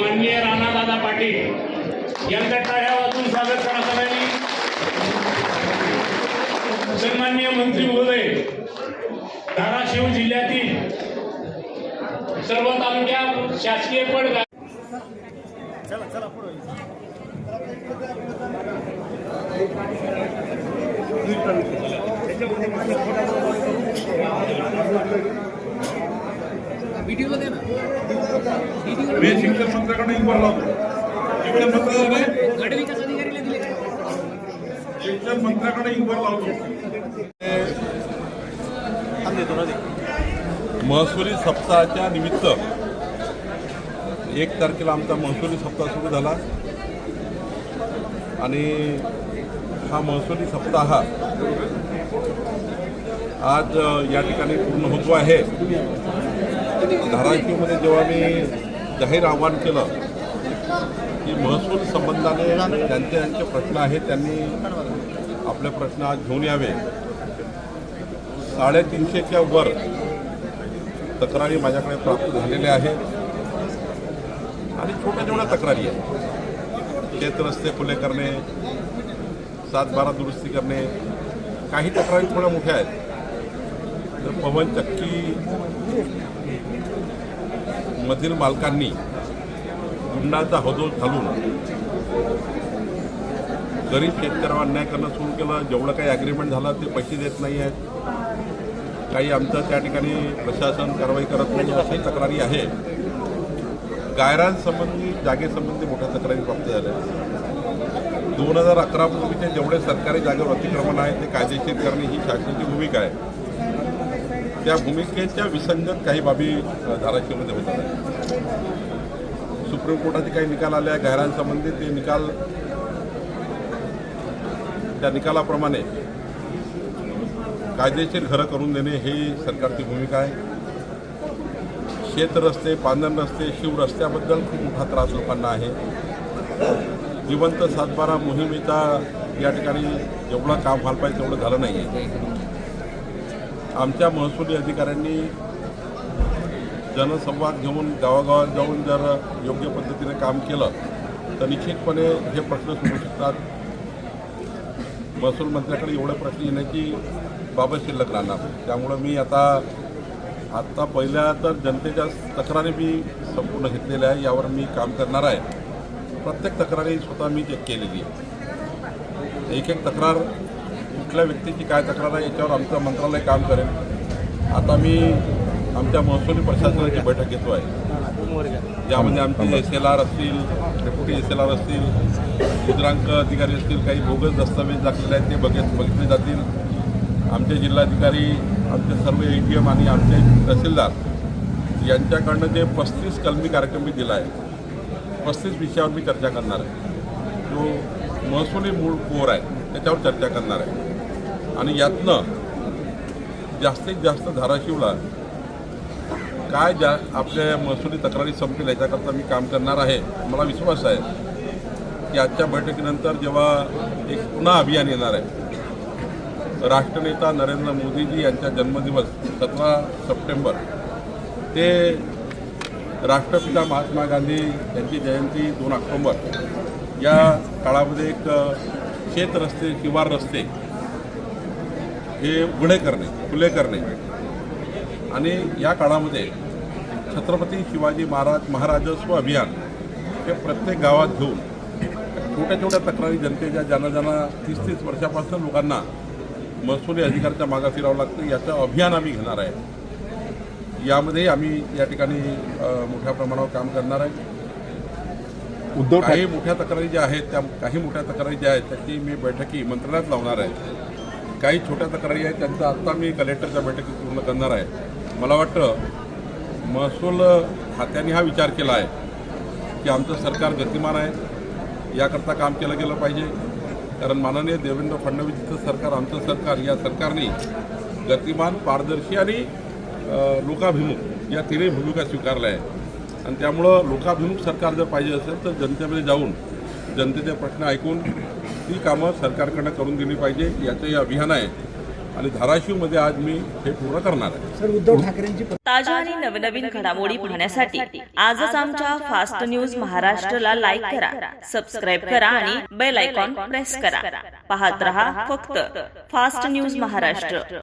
माननीय राणादादा पाटील यांच्या टाळ्या वाजून स्वागत करा सगळ्यांनी सन्माननीय मंत्री महोदय धाराशिव जिल्ह्यातील सर्व तालुक्या शासकीय पड मी शिक्षण मंत्र्याकडे इंक्वायरी लावतो शिक्षण मंत्र्याकडे शिक्षण मंत्र्याकडे इंक्वायरी महसुली सप्ताहाच्या निमित्त एक तारखेला आमचा महसुली सप्ताह सुरू झाला. आणि हा महसुली सप्ताह आज या ठिकाणी पूर्ण होतो आहे. धाराशिवमध्ये जेव्हा मी जाहीर आव्हान केलं की महसूल संबंधाने ज्यांचे ज्यांचे प्रश्न आहेत त्यांनी आपले प्रश्न आज घेऊन यावे. साडेतीनशेच्या वर तक्रारी माझ्याकडे प्राप्त झालेल्या आहेत. आणि छोट्या छोट्या तक्रारी आहेत शेत रस्ते खुले करणे सात बारा दुरुस्ती करणे काही तक्रारी थोड्या मोठ्या आहेत. तर पवन चक्की मधील मालकांनी गुंडाचा हदोल घालून गरीब शेतकऱ्यावर अन्याय करणं सुरू केलं. जेवढं काही ॲग्रीमेंट झालं ते पैसे देत नाही आहेत काही आमचं त्या ठिकाणी प्रशासन कारवाई करत नाही अशी तक्रारी आहे. गायरांसंबंधी जागेसंबंधी मोठ्या तक्रारी प्राप्त झाल्या दोन हजार अकरापूर्वीचे जेवढे सरकारी जागेवर अतिक्रमण आहे ते कायदेशीर करणे ही शासनाची भूमिका आहे. त्या भूमिकेच्या विसंगत काही बाबी धाराशिवमध्ये होत आहेत सुप्रीम कोर्टाचे काही निकाल आले आहे गायरांसंबंधी ते निकाल त्या निकालाप्रमाणे कायदेशीर घरं करून देणे ही सरकारची भूमिका आहे. शेत रस्ते पांधन रस्ते शिव रस्त्याबद्दल खूप मोठा त्रास लोकांना आहे. जिवंत सातबारा मोहिमेचा या ठिकाणी जेवढं काम व्हायला पाहिजे तेवढं झालं नाही आहे आमच्या महसुली अधिकाऱ्यांनी जनसंवाद घेऊन गावागावात जाऊन जर योग्य पद्धतीने काम केलं तर निश्चितपणे हे प्रश्न सुटू शकतात. महसूल मंत्र्याकडे एवढे प्रश्न येण्याची बाबत शिल्लक राहणार. त्यामुळं मी आता आत्ता पहिल्या तर जनतेच्या तक्रारी मी संपूर्ण घेतलेल्या आहे यावर मी काम करणार आहे. प्रत्येक तक्रारी स्वतः मी चेक केलेली आहे. एक एक तक्रार कुठल्या व्यक्तीची काय तक्रार आहे याच्यावर आमचं मंत्रालय काम करेल. आता मी आमच्या महसुली प्रशासनाची बैठक घेतो आहे यामध्ये आमचे एस एल आर असतील डेप्युटी एस एल आर असतील मुद्रांक अधिकारी असतील काही बोगस दस्तावेज दाखलेले आहेत ते बघित बघितले जातील. आमचे जिल्हाधिकारी आमचे सर्व ए टी एम आणि आमचे तहसीलदार यांच्याकडनं जे पस्तीस कलमी कार्यक्रम मी दिला आहे पस्तीस विषयावर मी चर्चा करणार आहे. जो महसुली मूळ कोर आहे त्याच्यावर चर्चा करणार आहे. आणि यातनं जास्तीत जास्त धाराशिवला काय ज्या आपल्या महसुली तक्रारी संपतील याच्याकरता मी काम करणार आहे. मला विश्वास आहे की आजच्या बैठकीनंतर जेव्हा एक पुन्हा अभियान येणार आहे. राष्ट्रनेता नरेंद्र मोदीजी यांचा जन्मदिवस सतरा सप्टेंबर ते राष्ट्रपिता महात्मा गांधी यांची जयंती दोन ऑक्टोंबर या काळामध्ये एक शेत रस्ते शिवार रस्ते हे उघडे करणे खुले करणे. आणि या काळामध्ये छत्रपती शिवाजी महाराज महाराजस्व अभियान हे प्रत्येक गावात घेऊन छोट्या छोट्या तक्रारी जनतेच्या ज्यांना ज्यांना तीस तीस वर्षापासून लोकांना महसुली अधिकाराच्या मागा फिरावं लागतं याचं अभियान आम्ही घेणार आहे. यामध्ये आम्ही या ठिकाणी मोठ्या प्रमाणावर काम करणार आहे. उद्धव काही मोठ्या तक्रारी ज्या आहेत त्या काही मोठ्या तक्रारी ज्या आहेत त्याची मी बैठकी मंत्रालयात लावणार आहे. काही छोट्या तक्रारी आहेत त्यांचा आत्ता मी कलेक्टरच्या बैठकीत पूर्ण करणार आहे. मला वाटतं महसूल खात्याने हा विचार केला आहे की आमचं सरकार गतिमान आहे याकरता काम केलं गेलं पाहिजे. कारण माननीय देवेंद्र फडणवीसचं सरकार आमचं सरकार या सरकारने गतिमान पारदर्शी आणि लोकाभिमुख या तिन्ही भूमिका स्वीकारल्या आहे आणि त्यामुळं लोकाभिमुख सरकार जर पाहिजे असेल तर जनतेमध्ये जाऊन जनतेचे प्रश्न ऐकून ती कामं सरकारकडनं करून दिली पाहिजे याचं हे अभियान आहे. आणि धाराशिवमध्ये आज मी हे पूर्ण करणार आहे. सर उद्धव ठाकरेंची ताज्या आणि नवनवीन घडामोडी पाहण्यासाठी आजच आमच्या फास्ट न्यूज महाराष्ट्रला लाईक करा सबस्क्राईब करा आणि बेल आयकॉन प्रेस करा. पाहत रहा फक्त फास्ट न्यूज महाराष्ट्र.